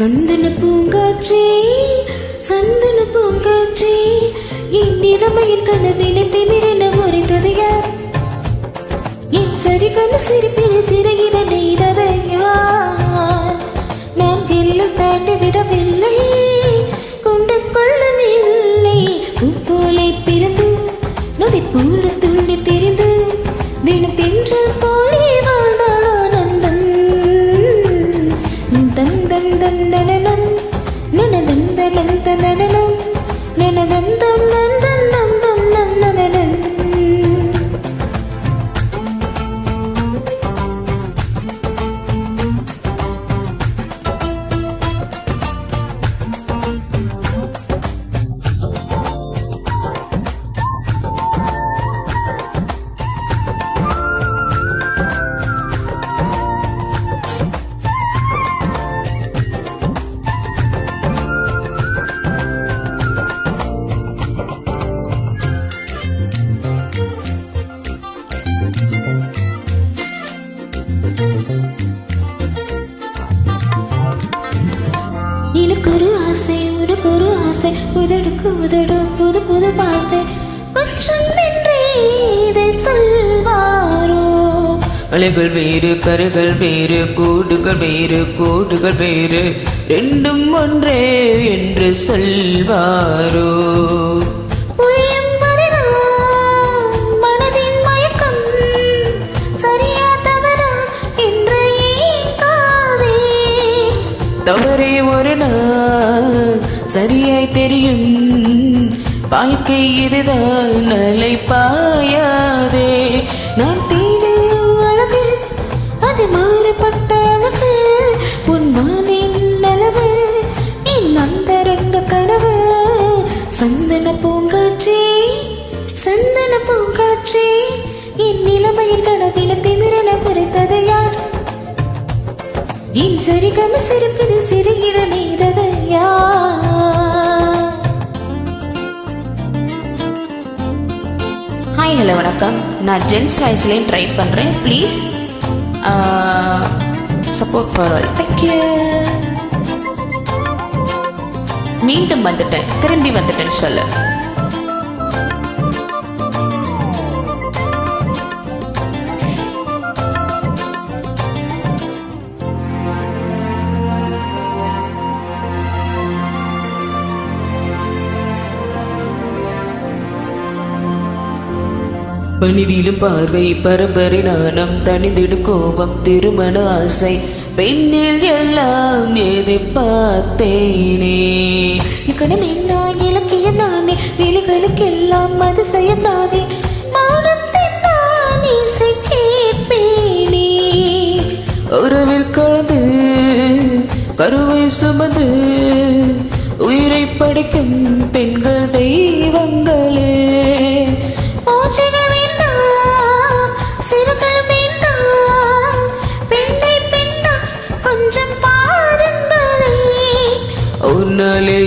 சந்தன பூங்காட்சி சந்தன பூங்காட்சி என் இளமையின் கனவினை திமிரென முறைந்தது யார்? என் சரிகன சிரிப்பில் சிறையில நெய்ததையா நான் எல்லும் தாண்டி விடவில்லை கொண்டு கொள்ளவில்லை உப்போலை பிறந்து நொதி போல துள்ளி தெரிந்து தினம் தின்ற போ எனக்கு ஒரு ஆசை உனக்கு ஒரு ஆசை உதடுக்கு உதடும் புது புது பார்த்தை அலைகள் வேறு கருகள் வேறு கூடுகள் வேறு கூடுகள் வேறு ரெண்டும் ஒன்றே என்று சொல்வாரோ ஒரு நாள் சரியாய் தெரியும். வாழ்க்கை இதுதான் அலை பாயாதே. நான் தேடும் அழகு அது மாறுபட்ட அழகு. உன் வானின் அளவு என் அந்தரங்க கனவு. சந்தன பூங்காற்றே சந்தன பூங்காற்றே என் நிலைமையின் கனவின திமிரன சிரிப்பில் சிறுகிட ஹாய் ஹலோ வணக்கம். நான் ஜென்ஸ் வாய்ஸ்லேயும் ட்ரை பண்ணுறேன் please support for thank you மீண்டும் வந்துட்டேன். திரும்பி வந்துட்டேன்னு சொல்லு. பணிவிலும் பார்வை பரம்பரை நாணம் தனிந்திடும் கோபம் திருமண ஆசை. பெண்ணில் எல்லாம் எதிர்பார்த்தேனே இக்கணம் என்ன இலக்கியம் நானே விழிகளுக்கெல்லாம் அதிசயம் நானே உறவில் கலந்து கருவை சுமந்து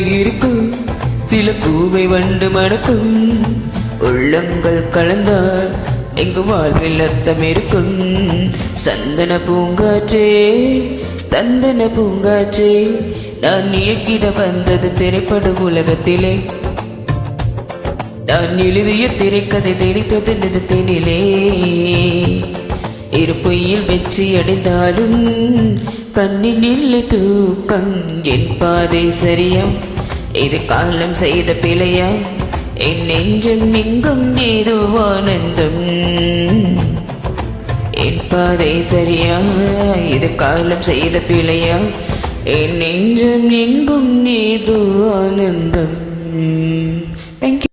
இருக்கும். சில பூவை வண்டு மணக்கும். உள்ளங்கள் கலந்தால் எங்கு வாழ்வில் அர்த்தம் இருக்கும். சந்தன பூங்காற்றே சந்தன பூங்காற்றே நான் இயக்கிட வந்தது திரைப்பட உலகத்திலே. நான் எழுதிய திரைக்கதை தெளித்தது நிதத்தினிலே. இரு பொய்யில் வெற்றி அடைந்தாலும் கண்ணில் இல்லை தூக்கம். என் பாதை சரியம் இது காலம் செய்த பிழைய என் நெஞ்சம் எங்கும் ஏதோ ஆனந்தம். என் பாதை சரியா? இது காலம் செய்த பிழையா என் நெஞ்சம் எங்கும் ஏதோ ஆனந்தம். தேங்க்யூ